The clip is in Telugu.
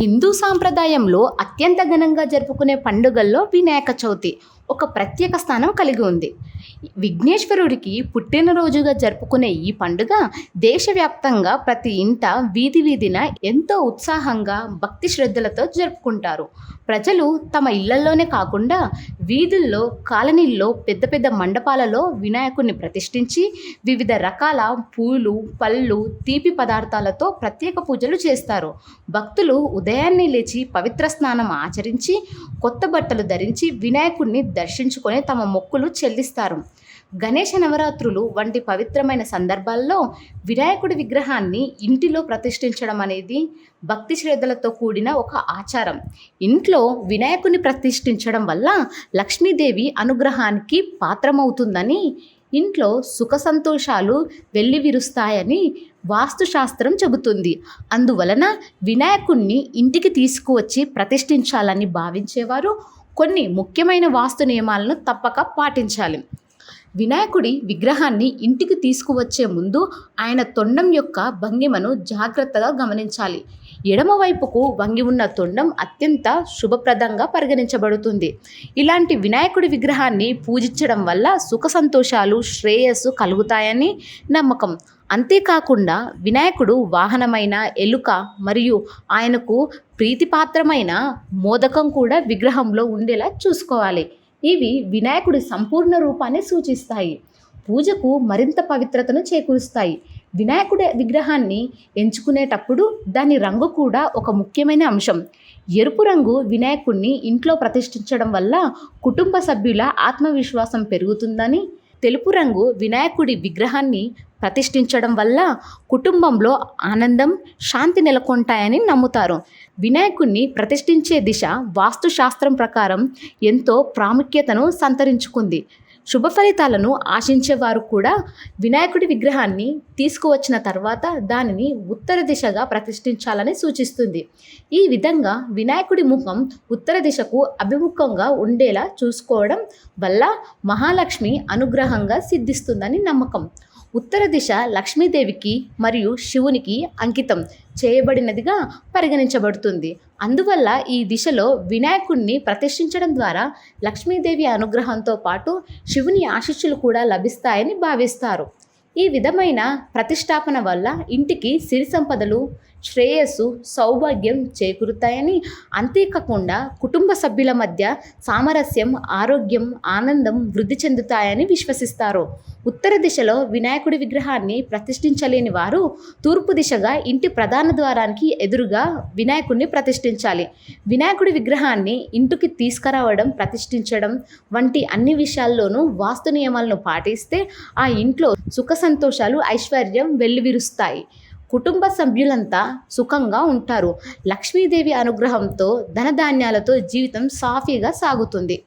హిందూ సాంప్రదాయంలో అత్యంత ఘనంగా జరుపుకునే పండుగల్లో వినాయక చవితి ఒక ప్రత్యేక స్థానం కలిగి ఉంది. విఘ్నేశ్వరుడికి పుట్టినరోజుగా జరుపుకునే ఈ పండుగ దేశవ్యాప్తంగా ప్రతి ఇంట వీధి వీధిన ఎంతో ఉత్సాహంగా భక్తి శ్రద్ధలతో జరుపుకుంటారు. ప్రజలు తమ ఇళ్ళలోనే కాకుండా వీధుల్లో కాలనీల్లో పెద్ద పెద్ద మండపాలలో వినాయకుడిని ప్రతిష్ఠించి వివిధ రకాల పూలు పళ్ళు తీపి పదార్థాలతో ప్రత్యేక పూజలు చేస్తారు. భక్తులు ఉదయాన్నే లేచి పవిత్ర స్నానం ఆచరించి కొత్త బట్టలు ధరించి వినాయకుడిని దర్శించుకొని తమ మొక్కులు చెల్లిస్తారు. గణేష నవరాత్రులు వంటి పవిత్రమైన సందర్భాల్లో వినాయకుడి విగ్రహాన్ని ఇంటిలో ప్రతిష్ఠించడం అనేది భక్తి శ్రద్ధలతో కూడిన ఒక ఆచారం. ఇంట్లో వినాయకుని ప్రతిష్ఠించడం వల్ల లక్ష్మీదేవి అనుగ్రహానికి పాత్రమవుతుందని ఇంట్లో సుఖ సంతోషాలు వెల్లివిరుస్తాయని వాస్తుశాస్త్రం చెబుతుంది. అందువలన వినాయకుణ్ణి ఇంటికి తీసుకువచ్చి ప్రతిష్ఠించాలని భావించేవారు కొన్ని ముఖ్యమైన వాస్తు నియమాలను తప్పక పాటించాలి. వినాయకుడి విగ్రహాన్ని ఇంటికి తీసుకువచ్చే ముందు ఆయన తొండం యొక్క భంగిమను జాగ్రత్తగా గమనించాలి. ఎడమవైపుకు వంగి ఉన్న తొండం అత్యంత శుభప్రదంగా పరిగణించబడుతుంది. ఇలాంటి వినాయకుడి విగ్రహాన్ని పూజించడం వల్ల సుఖ సంతోషాలు శ్రేయస్సు కలుగుతాయని నమ్మకం. అంతేకాకుండా వినాయకుడు వాహనమైన ఎలుక మరియు ఆయనకు ప్రీతిపాత్రమైన మోదకం కూడా విగ్రహంలో ఉండేలా చూసుకోవాలి. ఇవి వినాయకుడి సంపూర్ణ రూపాన్ని సూచిస్తాయి. పూజకు మరింత పవిత్రతను చేకూరుస్తాయి. వినాయకుడి విగ్రహాన్ని ఎంచుకునేటప్పుడు దాని రంగు కూడా ఒక ముఖ్యమైన అంశం. ఎరుపు రంగు వినాయకుడిని ఇంట్లో ప్రతిష్ఠించడం వల్ల కుటుంబ సభ్యుల ఆత్మవిశ్వాసం పెరుగుతుందని తెలుపు రంగు వినాయకుడి విగ్రహాన్ని ప్రతిష్ఠించడం వల్ల కుటుంబంలో ఆనందం శాంతి నెలకొంటాయని నమ్ముతారు. వినాయకుడిని ప్రతిష్ఠించే దిశ వాస్తుశాస్త్రం ప్రకారం ఎంతో ప్రాముఖ్యతను సంతరించుకుంది. శుభ ఫలితాలను ఆశించేవారు కూడా వినాయకుడి విగ్రహాన్ని తీసుకువచ్చిన తర్వాత దానిని ఉత్తర దిశగా ప్రతిష్ఠించాలని సూచిస్తుంది. ఈ విధంగా వినాయకుడి ముఖం ఉత్తర దిశకు అభిముఖంగా ఉండేలా చూసుకోవడం వల్ల మహాలక్ష్మి అనుగ్రహంగా సిద్ధిస్తుందని నమ్మకం. ఉత్తర దిశ లక్ష్మీదేవికి మరియు శివునికి అంకితం చేయబడినదిగా పరిగణించబడుతుంది. అందువల్ల ఈ దిశలో వినాయకుణ్ణి ప్రతిష్ఠించడం ద్వారా లక్ష్మీదేవి అనుగ్రహంతో పాటు శివుని ఆశీస్సులు కూడా లభిస్తాయని భావిస్తారు. ఈ విధమైన ప్రతిష్టాపన వల్ల ఇంటికి సిరి సంపదలు శ్రేయస్సు సౌభాగ్యం చేకూరుతాయని అంతేకాకుండా కుటుంబ సభ్యుల మధ్య సామరస్యం ఆరోగ్యం ఆనందం వృద్ధి చెందుతాయని విశ్వసిస్తారు. ఉత్తర దిశలో వినాయకుడి విగ్రహాన్ని ప్రతిష్ఠించలేని వారు తూర్పు దిశగా ఇంటి ప్రధాన ద్వారానికి ఎదురుగా వినాయకుడిని ప్రతిష్ఠించాలి. వినాయకుడి విగ్రహాన్ని ఇంటికి తీసుకురావడం ప్రతిష్ఠించడం వంటి అన్ని విషయాల్లోనూ వాస్తు నియమాలను పాటిస్తే ఆ ఇంట్లో సుఖ సంతోషాలు ఐశ్వర్యం వెల్లివిరుస్తాయి. కుటుంబ సభ్యులంతా సుఖంగా ఉంటారు. లక్ష్మీదేవి అనుగ్రహంతో ధనధాన్యాలతో జీవితం సాఫీగా సాగుతుంది.